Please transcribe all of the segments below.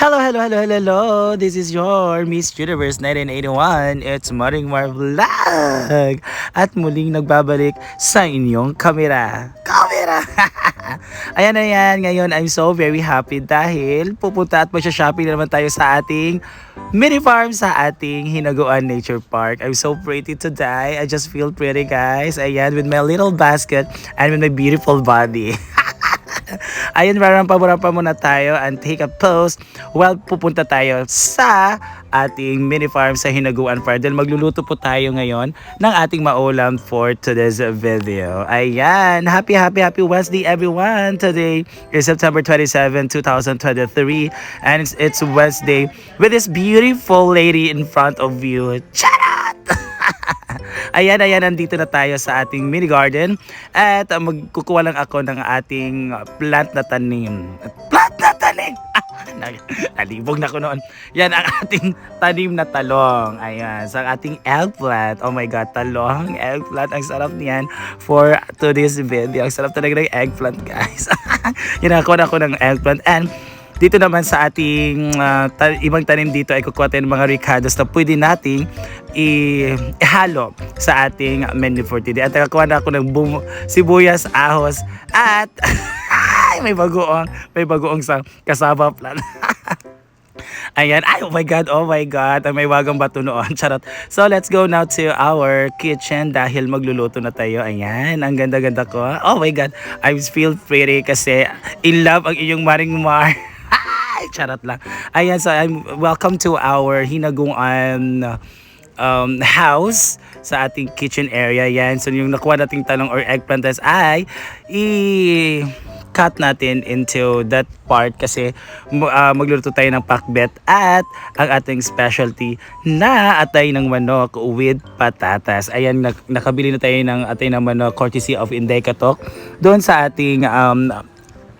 Hello, hello, hello, hello, hello. This is your Miss Universe 1981. It's Maring Mar Vlog. At muling nagbabalik sa inyong kamera. Kamera! ayan, ayan. Ngayon, I'm so very happy dahil pupunta at magsha-shopping na naman tayo sa ating mini farm sa ating Hinaguan Nature Park. I'm so pretty today. I just feel pretty, guys. Ayan, with my little basket and with my beautiful body. Ayun, rampa-rampa muna tayo and take a pause while pupunta tayo sa ating mini farm sa Hinaguan Farm. Dahil magluluto po tayo ngayon ng ating maulam for today's video. Ayan, happy, happy, happy Wednesday everyone. Today is September 27, 2023 and it's, it's Wednesday with this beautiful lady in front of you. Charot! ayan, ayan, nandito na tayo sa ating mini garden at uh, magkukuha lang ako ng ating plant na tanim. Plant na tanim! Nalibog na ko noon. Yan ang ating tanim na talong. Ayan, sa ating eggplant. Oh my God, talong, eggplant. Ang sarap niyan for today's video. Ang sarap talaga ng eggplant, guys. Yan ako na ako ng eggplant. And dito naman sa ating uh, ta- ibang tanim dito ay kukuha tayo ng mga ricados na pwede nating i- ihalo sa ating menu for today. At nakakuha na ako ng bum- sibuyas, ahos, at ay, may bagoong, may bagoong sa kasaba plan. Ayan. Ay, oh my God, oh my God. Ay, may wagang bato noon. Charot. So, let's go now to our kitchen dahil magluluto na tayo. Ayan. Ang ganda-ganda ko. Oh my God. I feel pretty kasi in love ang iyong maring mar. Ay, charot lang. Ayan, so I'm welcome to our hinaguan um, house sa ating kitchen area. Yan. So yung nakuha nating talong or eggplant test ay i cut natin into that part kasi uh, magluluto tayo ng pakbet at ang ating specialty na atay ng manok with patatas. Ayan, nak- nakabili na tayo ng atay ng manok courtesy of Inday Katok doon sa ating um,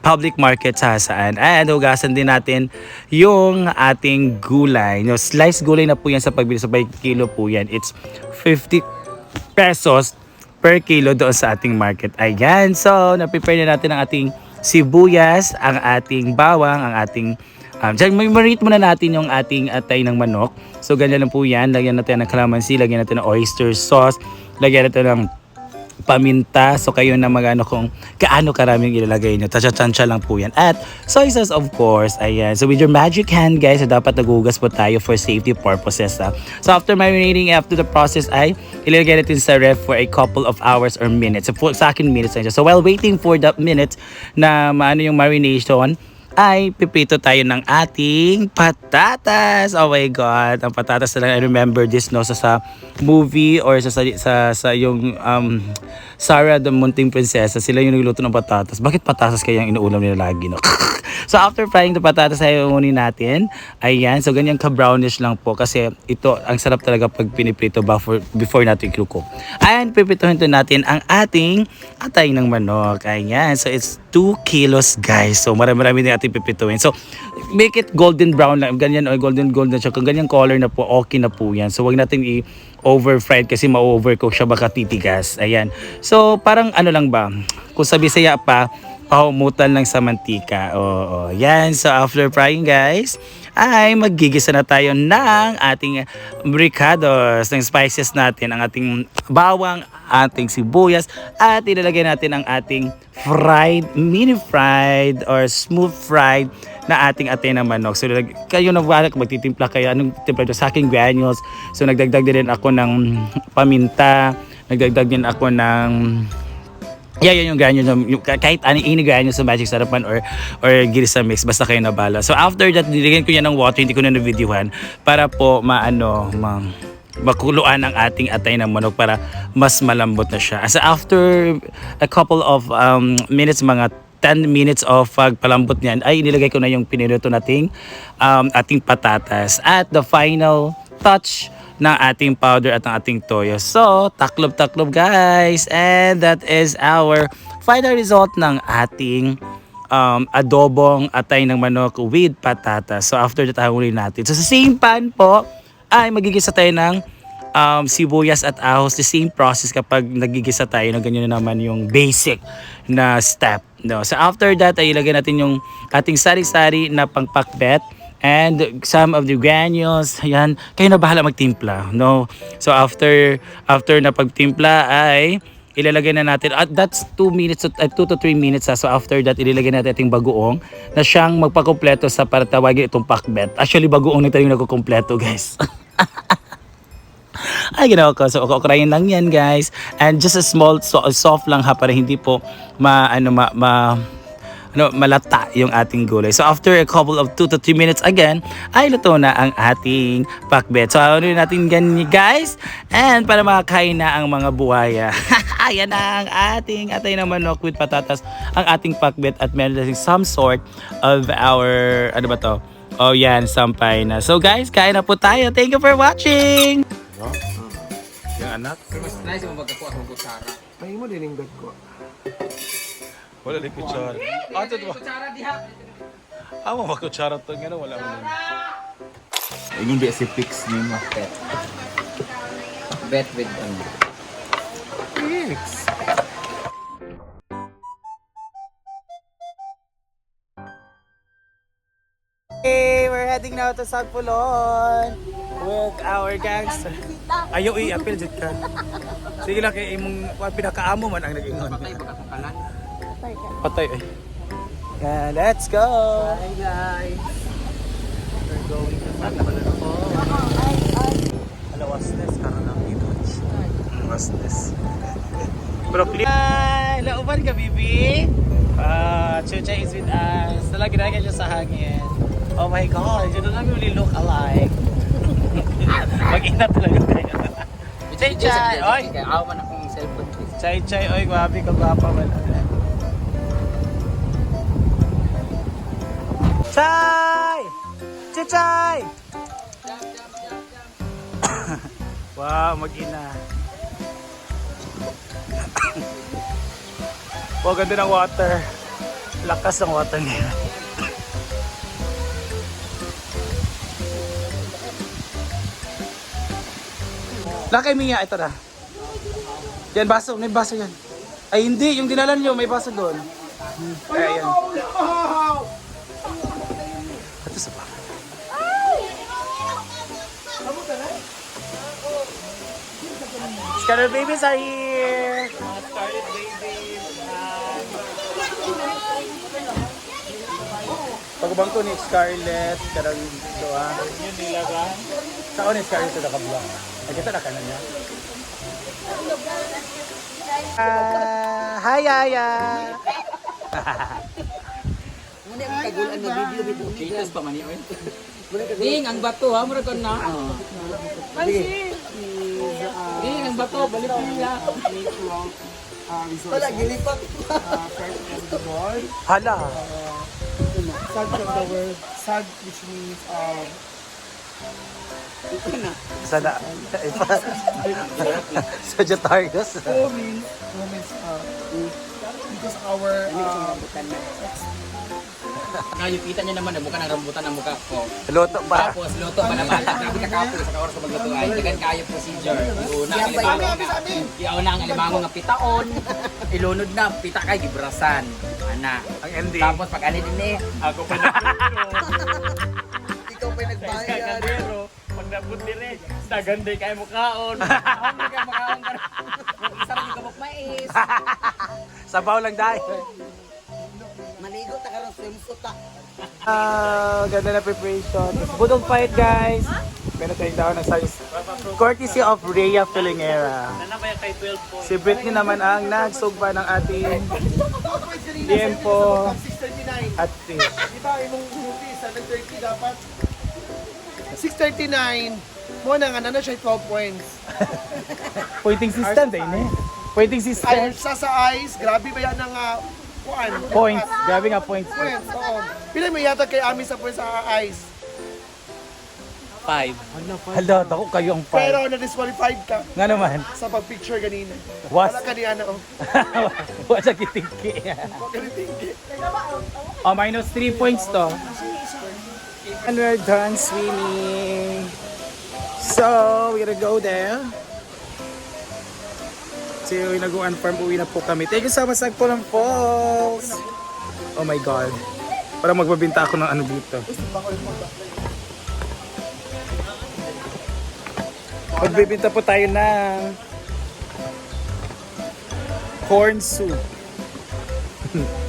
public market sa saan. And hugasan din natin yung ating gulay. No, sliced gulay na po yan sa pagbili. So, by kilo po yan. It's 50 pesos per kilo doon sa ating market. Ayan. So, na-prepare na natin ang ating sibuyas, ang ating bawang, ang ating Um, dyan, marinate muna natin yung ating atay ng manok. So, ganyan lang po yan. Lagyan natin ng calamansi, lagyan natin ng oyster sauce, lagyan natin ng paminta. So kayo na magano kung gaano karaming ilalagay nyo. Tansya-tansya lang po yan. At soy sauce of course. Ayan. So with your magic hand guys, dapat nagugas po tayo for safety purposes. Ha? So after marinating, after the process ay ilalagay natin sa ref for a couple of hours or minutes. So for, sa akin minutes siya. So while waiting for the minutes na maano yung marination, ay pipito tayo ng ating patatas. Oh my God. Ang patatas na lang, I remember this no, sa, sa movie or sa, sa, sa, sa yung um, Sarah the Munting Prinsesa, sila yung nagluto ng patatas. Bakit patatas kaya yung inuulam nila lagi, no? so after frying the patatas ay unin natin. Ayan, so ganyan ka-brownish lang po kasi ito, ang sarap talaga pag piniprito before, before natin i-cook. Ayan, pipituhin to natin ang ating atay ng manok. Ayan, so it's 2 kilos guys. So marami-marami din ating pipituhin. So make it golden brown lang, ganyan o golden golden siya. Kung ganyan color na po, okay na po yan. So wag natin i over fried kasi ma-overcook siya baka titigas. Ayan. So parang ano lang ba, kung sa Bisaya pa, paumutan lang sa mantika. Oo, yan. So after frying guys, ay magigisa na tayo ng ating bricados, ng spices natin, ang ating bawang, ating sibuyas, at ilalagay natin ang ating fried, mini fried, or smooth fried na ating atay na manok. So kayo na wala magtitimpla kayo, anong timpla ito? Sa aking granules. So nagdagdag din ako ng paminta, nagdagdag din ako ng Yeah, yun yung ganyo yung, kahit anong ini ganyo sa Magic Sarapan or or Girisa Mix basta kayo na bala. So after that, nilagyan ko yan ng water, hindi ko na na-videohan para po maano, ma makuluan ang ating atay ng manok para mas malambot na siya. So after a couple of um, minutes, mga 10 minutes of pagpalambot niyan, ay inilagay ko na yung pinirito nating um, ating patatas. At the final touch ng ating powder at ng ating toyo. So, taklob-taklob guys. And that is our final result ng ating um, adobong atay ng manok with patatas. So, after that, hahuli natin. So, sa same pan po, ay magigisa tayo ng um, sibuyas at ahos. The same process kapag nagigisa tayo na ganyan na naman yung basic na step. No? So, after that, ay ilagay natin yung ating sari-sari na pangpakbet and some of the granules. Ayan, kayo na bahala magtimpla, no? So after after na pagtimpla ay ilalagay na natin at that's 2 minutes to 2 to 3 minutes ha. so after that ilalagay natin ating bagoong na siyang magpakumpleto sa para tawagin itong pakbet actually bagoong na tayo yung nagkukumpleto guys ay ginawa ko so ukrayin lang yan guys and just a small so, soft lang ha para hindi po ma ano ma, ma ano, malata yung ating gulay. So after a couple of 2 to 3 minutes again, ay luto na ang ating pakbet. So ano natin ganyan guys? And para makakain na ang mga buhaya. Ayan na ang ating atay na manok with patatas, ang ating pakbet at meron din some sort of our, ano ba to? Oh yan, sampay na. So guys, kain na po tayo. Thank you for watching! Yung anak? Mas nice mo magkakuha ng kutsara. Ay mo din yung ko. Wala din kutsara. Ah, ito ba? Kutsara diha. Amo ba kutsara to? Nga wala mo Ayun di si fix ni mo bet. Bet with ano. Fix. Hey, we're heading now to Sagpulon with our gangster. Ayaw i-appeal dyan ka. Sige lang kay imong pinakaamo man ang nag-ingon. Patay ba katong kalan? Patay eh. Yeah, let's go. Hi guys. We're going to Sagpulon. Hello, what's this? Karoon ng image. What's this? Pero clear. Hi! Lauban ka, bibi? Ah, Chucha is with us. Talaga ginagay siya sa hangin. Oh my God, you don't really look alike. Mag-ina talaga kayo. Chay Chay! Oy! Awan akong cellphone. Chay Chay! Oy, grabe ka gwapa man. Chay! Chay Chay! wow, mag-ina. wow, ganda ng water. Lakas ng water niya. Lakay Mia, ito na. Yan, baso. May baso yan. Ay, hindi. Yung dinalan nyo, may baso doon. Ay, ayan. Ito sa baka. Scarlet babies are here! Mga scarlet babies. Pagbangko ni Scarlett, karang ito ah. Yun nilaga. Saan ni Scarlett ito nakabla? Ay, kita na kanan niya. Ah, hi, Aya! Kagulan na video video. Kitas pa man ni oy. Ding ang bato ha mura kon na. Ding ang bato balik nila. Wala, gilipat. Hala! Sad from the word. Sad which means um, Sana. Sagittarius. oh means women's uh, because our uh, Ngayon kita niya naman mukha ng rambutan ang mukha ko. Luto pa. Tapos luto pa naman. Grabe ka kapo sa oras sa magluto ay dagan kayo procedure. Iuna ang alimango nga. Iuna ang alimango nga pitaon. Ilunod na pita kay gibrasan. Ana. Ang ending. Tapos pag ani din eh, ako pa na. ikaw pa nagbayad. pag nabot dire, daganday kay mukhaon. Ako kay mukhaon ka. Isa ra gibok mais. Sabaw lang dahil. Maligo ta karon swimsuit ta. Ah, ganda na preparation. Budong fight, guys. Meron tayong daw ng size. Courtesy of Rhea Filingera. Si Britney naman ang nagsugba ng ating tiempo 639. at fish. Di ba imong movie 730 dapat 639 mo na nga na siya 12 points. Pointing system, din eh. Pointing Ay, system. sa sa eyes, grabe ba yan ng uh, kuan? Points. Grabe nga points. Points, oo. Pila may yata kay Ami sa points sa eyes. Five. Hala, ako kayo ang five. Pero na-disqualified ka Nga naman. sa pag-picture ganina. Was. Wala ka ni Ana, oh. Wala sa kitingki. Wala ka ni Tinky. Oh, minus 3 points to. And we're done swimming. So, we're gonna go there. So yung Ilaguan Farm, uwi na po kami. Thank you so much, Nagpulang Falls! Oh my God. Parang magbabinta ako ng ano dito. Magbibinta po tayo ng corn soup.